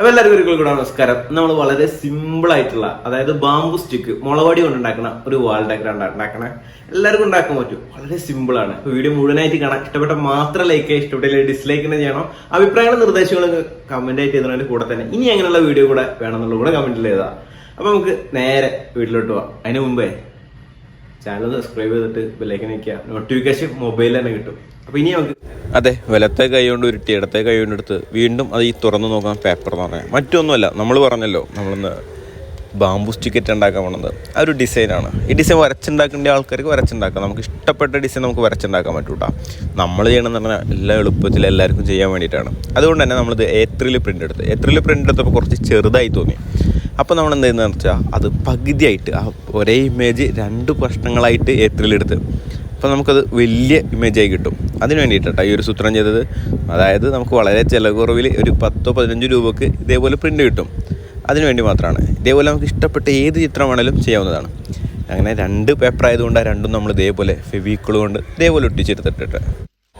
അപ്പൊ എല്ലാവർക്കും ഒരിക്കൽ കൂടെ നമസ്കാരം. നമ്മൾ വളരെ സിമ്പിൾ ആയിട്ടുള്ള അതായത് ബാമ്പു സ്റ്റിക്ക് മുളവടി കൊണ്ട് ഉണ്ടാക്കുന്ന ഒരു വാൾ ഡെക്കർ ഉണ്ടാക്കണേ. എല്ലാവർക്കും ഉണ്ടാക്കാൻ പറ്റും. വളരെ സിമ്പിൾ ആണ്. വീഡിയോ മുഴുവനായിട്ട് കാണാം. ഇഷ്ടപ്പെട്ട മാത്രം ലൈക്ക് ഇഷ്ടപ്പെട്ടില്ല ഡിസ്ലൈക്ക് ചെയ്യണം. അഭിപ്രായങ്ങളും നിർദ്ദേശങ്ങളും കമന്റ് ആയിട്ട് ചെയ്തതിന്റെ കൂടെ തന്നെ. ഇനി അങ്ങനെയുള്ള വീഡിയോ കൂടെ വേണമെന്നുള്ള കൂടെ കമന്റിൽ ചെയ്താ അപ്പൊ നമുക്ക് നേരെ വീട്ടിലോട്ട് പോവാം. അതിന് മുമ്പേ ചാനൽ സബ്സ്ക്രൈബ് ചെയ്തിട്ട് ബെല്ലൈക്കൻ നിൽക്കുക. നോട്ടിഫിക്കേഷൻ മൊബൈലിൽ തന്നെ കിട്ടും. അപ്പൊ ഇനി നമുക്ക് അതെ വലത്തെ കൈ കൊണ്ട് ഉരുട്ടി ഇടത്തെ കൈ കൊണ്ട് എടുത്ത് വീണ്ടും അത് ഈ തുറന്നു നോക്കാൻ പേപ്പർ എന്ന് പറഞ്ഞാൽ മറ്റൊന്നുമല്ല നമ്മൾ പറഞ്ഞല്ലോ നമ്മളിന്ന് ബാമ്പു സ്റ്റിക്കറ്റ് ഉണ്ടാക്കാൻ പോണത്. ആ ഒരു ഡിസൈനാണ് ഈ ഡിസൈൻ വരച്ചുണ്ടാക്കേണ്ട ആൾക്കാർക്ക് വരച്ചുണ്ടാക്കാം. നമുക്ക് ഇഷ്ടപ്പെട്ട ഡിസൈൻ നമുക്ക് വരച്ചുണ്ടാക്കാൻ പറ്റൂട്ടാ നമ്മൾ ചെയ്യണമെന്ന് പറഞ്ഞാൽ എല്ലാ എളുപ്പത്തിൽ എല്ലാവർക്കും ചെയ്യാൻ വേണ്ടിയിട്ടാണ്. അതുകൊണ്ട് തന്നെ നമ്മളിത് ഏത്രിൽ പ്രിന്റ് എടുത്ത് എത്രിൽ പ്രിന്റ് എടുത്തപ്പോൾ കുറച്ച് ചെറുതായി തോന്നി. അപ്പോൾ നമ്മൾ എന്ത് ചെയ്യുന്നതെന്ന് വെച്ചാൽ അത് പകുതിയായിട്ട് ആ ഒരേ ഇമേജ് രണ്ട് പ്രശ്നങ്ങളായിട്ട് ഏത്രിലെടുത്ത് അപ്പോൾ നമുക്കത് വലിയ ഇമേജായി കിട്ടും. അതിന് വേണ്ടിയിട്ടാണ് ഈ ഒരു സൂത്രം ചെയ്തത്. അതായത് നമുക്ക് വളരെ ചിലകുറവിൽ ഒരു പത്തോ പതിനഞ്ചോ രൂപക്ക് ഇതേപോലെ പ്രിന്റ് കിട്ടും. അതിന് വേണ്ടി മാത്രമാണ്. ഇതേപോലെ നമുക്ക് ഇഷ്ടപ്പെട്ട ഏത് ചിത്രം വേണേലും ചെയ്യാവുന്നതാണ്. അങ്ങനെ രണ്ട് പേപ്പർ ആയതുകൊണ്ട് രണ്ടും നമ്മൾ ഇതേപോലെ ഫെവിക്കിൾ കൊണ്ട് ഇതേപോലെ ഒട്ടിച്ചെടുത്തിട്ടിട്ട്.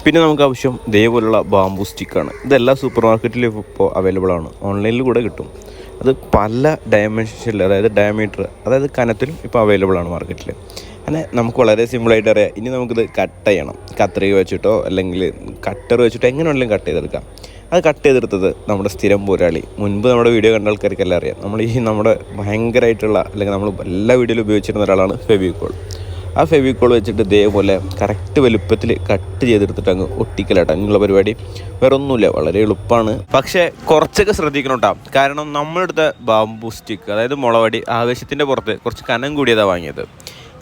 പിന്നെ നമുക്ക് ആവശ്യം ഇതേപോലുള്ള ബാമ്പു സ്റ്റിക്കാണ് ഇതെല്ലാ സൂപ്പർ മാർക്കറ്റിലും ഇപ്പോൾ അവൈലബിൾ ആണ്. ഓൺലൈനിൽ കൂടെ കിട്ടും. അത് പല ഡയമെൻഷനിൽ അതായത് ഡയമീറ്റർ അതായത് കനത്തിലും ഇപ്പോൾ അവൈലബിൾ ആണ് മാർക്കറ്റിൽ അങ്ങനെ നമുക്ക് വളരെ സിമ്പിളായിട്ട് അറിയാം. ഇനി നമുക്കിത് കട്ട് ചെയ്യണം. കത്രിക വെച്ചിട്ടോ അല്ലെങ്കിൽ കട്ടർ വെച്ചിട്ടോ എങ്ങനെ വേണമെങ്കിലും കട്ട് ചെയ്തെടുക്കാം. അത് കട്ട് ചെയ്തെടുത്തത് നമ്മുടെ സ്ഥിരം പോരാളി. മുൻപ് നമ്മുടെ വീഡിയോ കണ്ട ആൾക്കാർക്കെല്ലാം അറിയാം. നമ്മൾ ഈ നമ്മുടെ ഭയങ്കരമായിട്ടുള്ള അല്ലെങ്കിൽ നമ്മൾ എല്ലാ വീഡിയോയിലും ഉപയോഗിച്ചിരുന്ന ഒരാളാണ് ഫെവിക്കോൾ ആ ഫെവിക്കോൾ വെച്ചിട്ട് ഇതേപോലെ കറക്റ്റ് വലുപ്പത്തിൽ കട്ട് ചെയ്തെടുത്തിട്ട് അങ്ങ് ഒട്ടിക്കലാട്ടോ. അങ്ങനെയുള്ള പരിപാടി വേറെ ഒന്നുമില്ല വളരെ എളുപ്പമാണ്. പക്ഷേ കുറച്ചൊക്കെ ശ്രദ്ധിക്കണം കേട്ടോ കാരണം നമ്മളെടുത്ത ബാംബു സ്റ്റിക്ക് അതായത് മുളവടി ആവശ്യത്തിന്റെ പുറത്ത് കുറച്ച് കനം കൂടിയതാണ് വാങ്ങിയത്.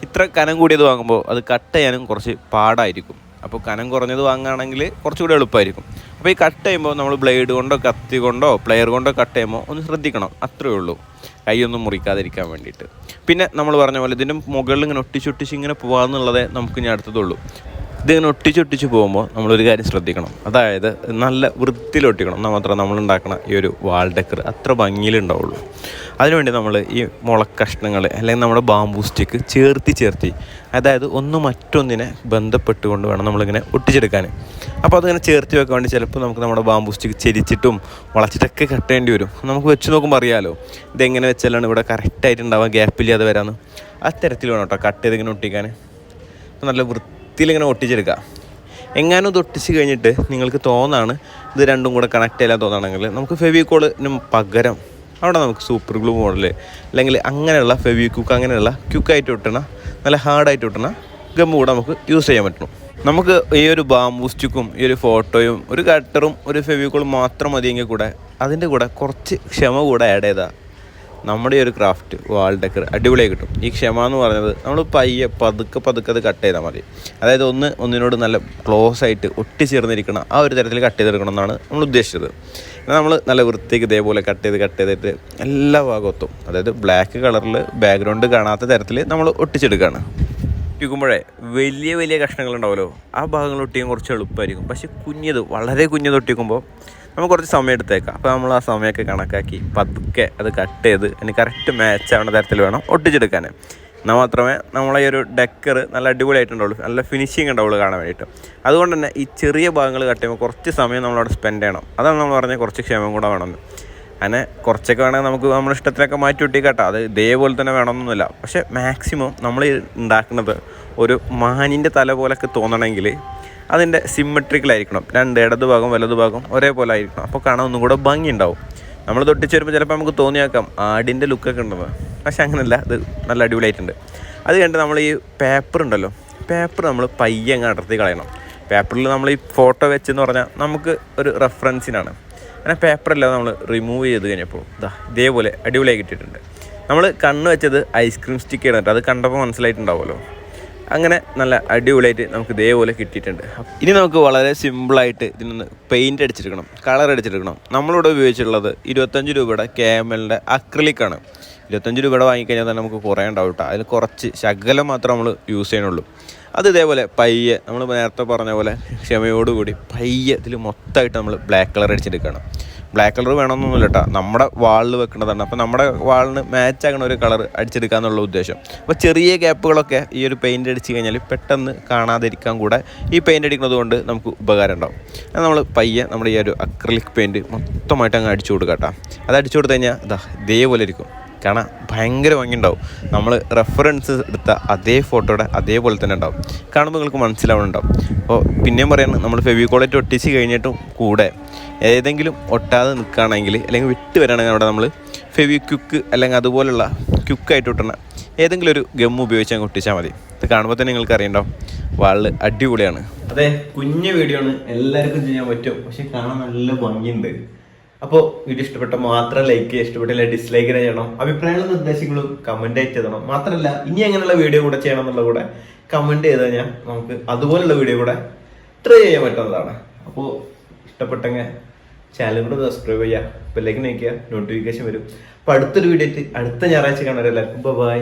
ഇത്ര കനം കൂടിയത് വാങ്ങുമ്പോൾ അത് കട്ട് ചെയ്യാനും കുറച്ച് പാടായിരിക്കും. അപ്പോൾ കനം കുറഞ്ഞത് വാങ്ങുകയാണെങ്കിൽ കുറച്ചുകൂടി എളുപ്പമായിരിക്കും. അപ്പോൾ ഈ കട്ട് ചെയ്യുമ്പോൾ നമ്മൾ ബ്ലേഡ് കൊണ്ടോ കത്തി കൊണ്ടോ പ്ലെയർ കൊണ്ടോ കട്ട് ചെയ്യുമ്പോൾ ഒന്ന് ശ്രദ്ധിക്കണം. അത്രയേ ഉള്ളൂ. കൈയൊന്നും മുറിക്കാതിരിക്കാൻ വേണ്ടിയിട്ട്. പിന്നെ നമ്മൾ പറഞ്ഞ പോലെ ഇതിന്റെ മുകളിൽ ഇങ്ങനെ ഒട്ടിച്ചൊട്ടിച്ച് ഇങ്ങനെ പോകാമെന്നുള്ളതേ നമുക്ക് ഇനി അടുത്തതുള്ളൂ. ഇതിങ്ങനെ ഒട്ടിച്ചൊട്ടിച്ച് പോകുമ്പോൾ നമ്മളൊരു കാര്യം ശ്രദ്ധിക്കണം. അതായത് നല്ല വൃത്തിയിൽ ഒട്ടിക്കണം എന്നാൽ മാത്രമേ നമ്മൾ ഉണ്ടാക്കണ ഈ ഒരു വാൾ ഡെക്കർ അത്ര ഭംഗിയിലുണ്ടാവുള്ളൂ. അതിനുവേണ്ടി നമ്മൾ ഈ മുളക്കഷ്ണങ്ങൾ അല്ലെങ്കിൽ നമ്മുടെ ബാമ്പൂ സ്റ്റിക്ക് ചേർത്തി ചേർത്തി അതായത് ഒന്ന് മറ്റൊന്നിനെ ബന്ധപ്പെട്ടുകൊണ്ട് വേണം നമ്മളിങ്ങനെ ഒട്ടിച്ചെടുക്കാൻ. അപ്പോൾ അതിങ്ങനെ ചേർത്തി വെക്കാൻ വേണ്ടി ചിലപ്പോൾ നമുക്ക് നമ്മുടെ ബാമ്പൂ സ്റ്റിക്ക് ചെരിച്ചിട്ടും വളച്ചിട്ടൊക്കെ കെട്ടേണ്ടി വരും. നമുക്ക് വെച്ച് നോക്കുമ്പോൾ അറിയാമല്ലോ ഇതെങ്ങനെ വെച്ചാലാണ് ഇവിടെ കറക്റ്റായിട്ട് ഉണ്ടാവാൻ ഗ്യാപ്പില്ലാതെ വരാമെന്ന് അത്തരത്തിൽ വേണം കേട്ടോ കട്ട് ചെയ്തിങ്ങനെ ഒട്ടിക്കാൻ. നല്ല നല്ല വൃത്തിയിൽ ഇങ്ങനെ ഒട്ടിച്ചെടുക്കുക. എങ്ങാനും ഒട്ടിച്ച് കഴിഞ്ഞിട്ട് നിങ്ങൾക്ക് തോന്നാണ് ഇത് രണ്ടും കൂടെ കണക്ട് ചെയ്യാൻ തോന്നുകയാണെങ്കിൽ നമുക്ക് ഫെവിക്കോളിന് പകരം അവിടെ നമുക്ക് സൂപ്പർ ഗ്ലൂ മോഡൽ അല്ലെങ്കിൽ അങ്ങനെയുള്ള ഫെവി ക്യൂക്ക് അങ്ങനെയുള്ള ക്യുക്കായിട്ട് ഒട്ടണ നല്ല ഹാർഡായിട്ട് ഒട്ടണ ഗമ്മ കൂടെ നമുക്ക് യൂസ് ചെയ്യാൻ പറ്റണം നമുക്ക് ഈ ഒരു ബാമ്പൂസ്റ്റിക്കും ഈ ഒരു ഫോട്ടോയും ഒരു കട്ടറും ഒരു ഫെവിക്കോളും മാത്രം മതിയെങ്കിൽ കൂടെ അതിന്റെ കൂടെ കുറച്ച് ക്ഷമ കൂടെ ആഡ് ചെയ്താൽ നമ്മുടെ ഒരു ക്രാഫ്റ്റ് വാൾ ഡെക്കർ അടിപൊളിയായി കിട്ടും. ഈ ക്ഷമ എന്ന് പറയുന്നത് നമ്മൾ പയ്യെ പതുക്കെ പതുക്കെ അത് കട്ട് ചെയ്താൽ മതി. അതായത് ഒന്ന് ഒന്നിനോട് നല്ല ക്ലോസ് ആയിട്ട് ഒട്ടിച്ചേർന്നിരിക്കണം ആ ഒരു തരത്തിൽ കട്ട് ചെയ്തെടുക്കണം എന്നാണ് നമ്മൾ ഉദ്ദേശിച്ചത്. എന്നാൽ നമ്മൾ നല്ല വൃത്തിക്ക് ഇതേപോലെ കട്ട് ചെയ്ത് കട്ട് ചെയ്തിട്ട് എല്ലാ ഭാഗത്തും അതായത് ബ്ലാക്ക് കളറിൽ ബാക്ക്ഗ്രൗണ്ട് കാണാത്ത തരത്തിൽ നമ്മൾ ഒട്ടിച്ചെടുക്കുകയാണ് ഒട്ടിക്കുമ്പോഴേ വലിയ വലിയ കഷ്ണങ്ങളുണ്ടാവുമല്ലോ ആ ഭാഗങ്ങൾ ഒട്ടിക്കാൻ കുറച്ച് എളുപ്പമായിരിക്കും. പക്ഷേ കുഞ്ഞത് വളരെ കുഞ്ഞത് ഒട്ടിക്കുമ്പോൾ നമുക്ക് കുറച്ച് സമയം എടുത്തേക്കാം. അപ്പോൾ നമ്മൾ ആ സമയമൊക്കെ കണക്കാക്കി പതുക്കെ അത് കട്ട് ചെയ്ത് അതിന് കറക്റ്റ് മാച്ച് ആവുന്ന തരത്തിൽ വേണം ഒട്ടിച്ചെടുക്കാൻ എന്നാൽ മാത്രമേ നമ്മളെ ഈ ഒരു ഡെക്കർ നല്ല അടിപൊളിയായിട്ടുണ്ടാവുള്ളൂ. നല്ല ഫിനിഷിങ് ഉണ്ടാവുള്ളൂ കാണാൻ വേണ്ടിയിട്ട്. അതുകൊണ്ട് തന്നെ ഈ ചെറിയ ഭാഗങ്ങൾ കട്ട് ചെയ്യുമ്പോൾ കുറച്ച് സമയം നമ്മളവിടെ സ്പെൻഡ് ചെയ്യണം. അതാണ് നമ്മൾ പറഞ്ഞ കുറച്ച് ക്ഷമം കൂടെ വേണമെന്ന്. അങ്ങനെ കുറച്ചൊക്കെ വേണമെങ്കിൽ നമുക്ക് നമ്മുടെ ഇഷ്ടത്തിനൊക്കെ മാറ്റി ഒട്ടിക്കാട്ടോ അത് ഇതേപോലെ തന്നെ വേണമെന്നൊന്നുമില്ല. പക്ഷേ മാക്സിമം നമ്മൾ ഉണ്ടാക്കുന്നത് ഒരു മാനിന്റെ തല പോലൊക്കെ തോന്നണമെങ്കിൽ അതിന്റെ സിമ്മട്രിക്കലായിരിക്കണം രണ്ട് ഇടത് ഭാഗം വലത് ഭാഗം ഒരേപോലെ ആയിരിക്കണം. അപ്പോൾ കാണാൻ ഒന്നും കൂടെ ഭംഗി ഉണ്ടാവും. നമ്മൾ തൊട്ടിച്ച് വരുമ്പോൾ ചിലപ്പോൾ നമുക്ക് തോന്നിയാക്കാം ആടിന്റെ ലുക്കൊക്കെ ഉണ്ടെന്ന് പക്ഷെ അങ്ങനെയല്ല അത് നല്ല അടിപൊളിയായിട്ടുണ്ട്. അത് കണ്ട് നമ്മൾ ഈ പേപ്പർ ഉണ്ടല്ലോ പേപ്പർ നമ്മൾ പയ്യെ അങ്ങ് അടർത്തി കളയണം. പേപ്പറിൽ നമ്മൾ ഈ ഫോട്ടോ വെച്ചെന്ന് പറഞ്ഞാൽ നമുക്ക് ഒരു റെഫറൻസിനാണ് അങ്ങനെ പേപ്പറെല്ലാം നമ്മൾ റിമൂവ് ചെയ്ത് കഴിഞ്ഞപ്പോൾ ഇതാ ഇതേപോലെ അടിപൊളിയായി കിട്ടിയിട്ടുണ്ട്. നമ്മൾ കണ്ണ് വെച്ചത് ഐസ്ക്രീം സ്റ്റിക്ക് ഇടുന്നുണ്ട് അത് കണ്ടപ്പോൾ മനസ്സിലായിട്ടുണ്ടാവുമല്ലോ. അങ്ങനെ നല്ല അടിപൊളിയായിട്ട് നമുക്ക് ഇതേപോലെ കിട്ടിയിട്ടുണ്ട്. ഇനി നമുക്ക് വളരെ സിമ്പിളായിട്ട് ഇതിനൊന്ന് പെയിന്റ് അടിച്ചെടുക്കണം കളർ അടിച്ചെടുക്കണം. നമ്മളിവിടെ ഉപയോഗിച്ചിട്ടുള്ളത് ഇരുപത്തഞ്ച് രൂപയുടെ കേമലിന്റെ അക്രിലിക്കാണ് ഇരുപത്തഞ്ച് രൂപയുടെ വാങ്ങിക്കഴിഞ്ഞാൽ തന്നെ നമുക്ക് കുറേ ഉണ്ടാവും കേട്ടോ അതിൽ കുറച്ച് ശകലം മാത്രം നമ്മൾ യൂസ് ചെയ്യണുള്ളൂ അത് ഇതേപോലെ പയ്യെ നമ്മൾ നേരത്തെ പറഞ്ഞ പോലെ ക്ഷമയോടുകൂടി പയ്യെ ഇതിൽ മൊത്തമായിട്ട് നമ്മൾ ബ്ലാക്ക് കളർ അടിച്ചെടുക്കണം ബ്ലാക്ക് കളർ വേണമെന്നൊന്നുമില്ല കേട്ടോ നമ്മുടെ വാളിൽ വെക്കേണ്ടതാണ് അപ്പോൾ നമ്മുടെ വാളിന് മാച്ച് ആകുന്ന ഒരു കളർ അടിച്ചെടുക്കുക എന്നുള്ള ഉദ്ദേശം. അപ്പോൾ ചെറിയ ഗ്യാപ്പുകളൊക്കെ ഈ ഒരു പെയിന്റ് അടിച്ച് കഴിഞ്ഞാൽ പെട്ടെന്ന് കാണാതിരിക്കാൻ കൂടെ ഈ പെയിന്റ് അടിക്കുന്നത് കൊണ്ട് നമുക്ക് ഉപകാരം ഉണ്ടാവും. അത് നമ്മൾ പയ്യെ നമ്മുടെ ഈ ഒരു അക്രലിക് പെയിന്റ് മൊത്തമായിട്ട് അങ്ങ് അടിച്ചു കൊടുക്കുക കേട്ടോ അത് അടിച്ചു കൊടുത്തു കഴിഞ്ഞാൽ ഇതാ ഇതേപോലെ ഇരിക്കും. കാണാൻ ഭയങ്കര ഭംഗിയുണ്ടാവും. നമ്മൾ റെഫറൻസ് എടുത്ത അതേ ഫോട്ടോയുടെ അതേപോലെ തന്നെ ഉണ്ടാവും. കാണുമ്പോൾ നിങ്ങൾക്ക് മനസ്സിലാവുന്നുണ്ടാവും അപ്പോൾ പിന്നെയും പറയുന്നത് നമ്മൾ ഫെവിക്കോളേറ്റ് ഒട്ടിച്ച് കഴിഞ്ഞിട്ടും കൂടെ ഏതെങ്കിലും ഒട്ടാതെ നിൽക്കുകയാണെങ്കിൽ അല്ലെങ്കിൽ വിട്ട് വരികയാണെങ്കിൽ അവിടെ നമ്മൾ ഫെവി ക്യുക്ക് അല്ലെങ്കിൽ അതുപോലുള്ള ക്യുക്കായിട്ട് ഒട്ടണ ഏതെങ്കിലും ഒരു ഗം ഉപയോഗിച്ച് അങ്ങ് ഒട്ടിച്ചാൽ മതി. ഇത് കാണുമ്പോൾ തന്നെ നിങ്ങൾക്ക് അറിയണ്ടോ? വാൾ അടിപൊളിയാണ്. അതെ കുഞ്ഞു വീഡിയോ ആണ്. എല്ലാവർക്കും ചെയ്യാൻ പറ്റും. പക്ഷെ കാണാൻ നല്ല ഭംഗിയുണ്ട്. അപ്പോൾ വീഡിയോ ഇഷ്ടപ്പെട്ട മാത്രം ലൈക്ക് ചെയ്യുക ഇഷ്ടപ്പെട്ടില്ല ഡിസ്ലൈക്ക് ചെയ്യണം. അഭിപ്രായങ്ങളും നിർദ്ദേശങ്ങളും കമന്റ് ആയിട്ട് തരണം മാത്രമല്ല ഇനി അങ്ങനെയുള്ള വീഡിയോ കൂടെ ചെയ്യണം എന്നുള്ള കൂടെ കമന്റ് ചെയ്ത് കഴിഞ്ഞാൽ നമുക്ക് അതുപോലുള്ള വീഡിയോ കൂടെ ട്രൈ ചെയ്യാൻ പറ്റുന്നതാണ്. അപ്പോൾ ഇഷ്ടപ്പെട്ടെങ്കിൽ ചാനൽ കൂടെ സബ്സ്ക്രൈബ് ചെയ്യുക ബെല്ലൈക്കൻ നയിക്കുക നോട്ടിഫിക്കേഷൻ വരും. അപ്പോൾ അടുത്തൊരു വീഡിയോ അടുത്ത ഞായറാഴ്ച കാണാറില്ല ബൈ